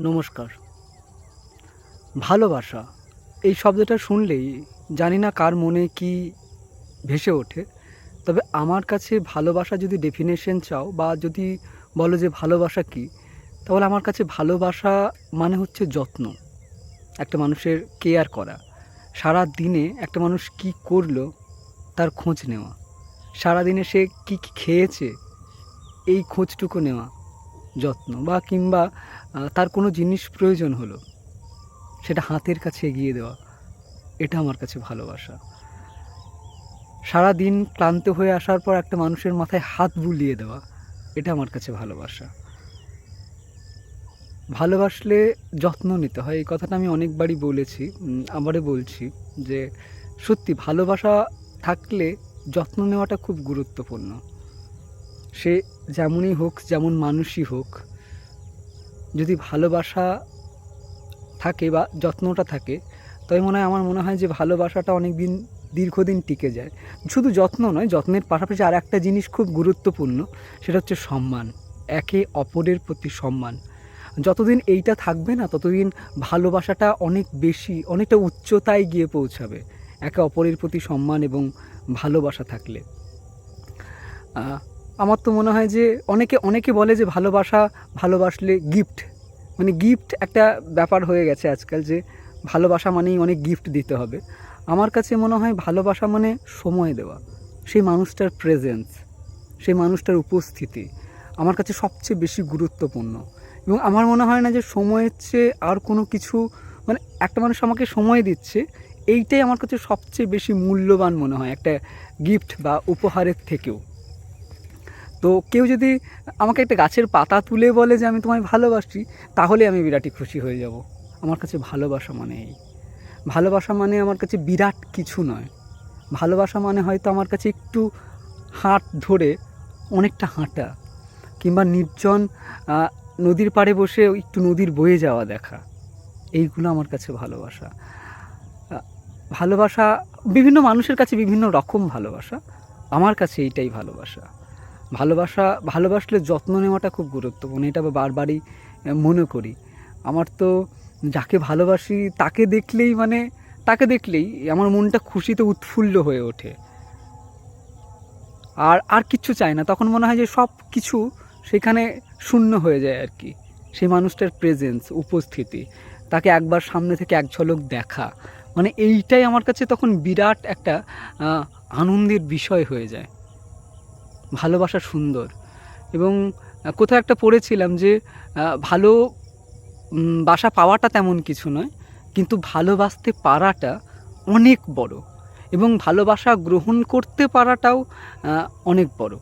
নমস্কার। ভালোবাসা, এই শব্দটা শুনলেই জানি না কার মনে কি ভেসে ওঠে। তবে আমার কাছে ভালোবাসা যদি ডেফিনেশন চাও বা যদি বলো যে ভালোবাসা কি, তাহলে আমার কাছে ভালোবাসা মানে হচ্ছে যত্ন। একটা মানুষের কেয়ার করা। সারা দিনে একটা মানুষ কি করল, তার খোঁজ নেওয়া। সারা দিনে সে কি খেয়েছে, এই খোঁজটুকু নেওয়া। যত্ন বা কিংবা তার কোনো জিনিস প্রয়োজন হলো, সেটা হাতের কাছে এগিয়ে দেওয়া, এটা আমার কাছে ভালোবাসা। সারা দিন ক্লান্ত হয়ে আসার পর একটা মানুষের মাথায় হাত বুলিয়ে দেওয়া, এটা আমার কাছে ভালোবাসা। ভালোবাসলে যত্ন নিতে হয়, এই কথাটা আমি অনেকবারই বলেছি আবারও বলছি যে সত্যি ভালোবাসা থাকলে যত্ন নেওয়াটা খুব গুরুত্বপূর্ণ। সে যেমনই হোক, যেমন মানুষই হোক, যদি ভালোবাসা থাকে বা যত্নটা থাকে, তবে মনে হয় আমার মনে হয় যে ভালোবাসাটা অনেক দিন দীর্ঘদিন টিকে যায়। শুধু যত্ন নয়, যত্নের পাশাপাশি আর একটা জিনিস খুব গুরুত্বপূর্ণ, সেটা হচ্ছে সম্মান। একে অপরের প্রতি সম্মান। যতদিন এইটা থাকবে না, ততদিন ভালোবাসাটা অনেক বেশি, অনেকটা উচ্চতায় গিয়ে পৌঁছাবে, একে অপরের প্রতি সম্মান এবং ভালোবাসা থাকলে। আমার তো মনে হয় যে অনেকে অনেকে বলে যে ভালোবাসা ভালোবাসলে গিফট মানে গিফট একটা ব্যাপার হয়ে গেছে আজকাল যে ভালোবাসা মানেই অনেক গিফট দিতে হবে। আমার কাছে মনে হয় ভালোবাসা মানে সময় দেওয়া, সেই মানুষটার প্রেজেন্স সেই মানুষটার উপস্থিতি আমার কাছে সবচেয়ে বেশি গুরুত্বপূর্ণ। এবং আমার মনে হয় না যে সময়ের চেয়ে আর কোনো কিছু মানে একটা মানুষ আমাকে সময় দিচ্ছে, এইটাই আমার কাছে সবচেয়ে বেশি মূল্যবান মনে হয় একটা গিফট বা উপহারের থেকেও। তো কেউ যদি আমাকে একটা গাছের পাতা তুলে বলে যে আমি তোমায় ভালোবাসি তাহলে আমি বিরাটই খুশি হয়ে যাব। আমার কাছে ভালোবাসা মানে এই। ভালোবাসা মানে আমার কাছে বিরাট কিছু নয়। ভালোবাসা মানে হয়তো আমার কাছে একটু হাঁট ধরে অনেকটা হাঁটা, কিংবা নির্জন নদীর পাড়ে বসে একটু নদীর বয়ে যাওয়া দেখা। এইগুলো আমার কাছে ভালোবাসা। ভালোবাসা, বিভিন্ন মানুষের কাছে বিভিন্ন রকম ভালোবাসা। আমার কাছে এইটাই ভালোবাসা। ভালোবাসা, ভালোবাসলে যত্ন নেওয়াটা খুব গুরুত্বপূর্ণ, এটা বারবারই মনে করি। আমার তো যাকে ভালোবাসি তাকে দেখলেই মানে তাকে দেখলেই আমার মনটা খুশিতে উৎফুল্ল হয়ে ওঠে। আর আর কিচ্ছু চাই না, তখন মনে হয় যে সব কিছু সেখানে শূন্য হয়ে যায় আর কি। সেই মানুষটার প্রেজেন্স উপস্থিতি, তাকে একবার সামনে থেকে এক ঝলক দেখা মানে এইটাই আমার কাছে তখন বিরাট একটা আনন্দের বিষয় হয়ে যায়। ভালোবাসা সুন্দর। এবং কোথাও একটা পড়েছিলাম যে ভালো বাসা পাওয়াটা তেমন কিছু নয়, কিন্তু ভালোবাসতে পারাটা অনেক বড়। এবং ভালোবাসা গ্রহণ করতে পারাটাও অনেক বড়।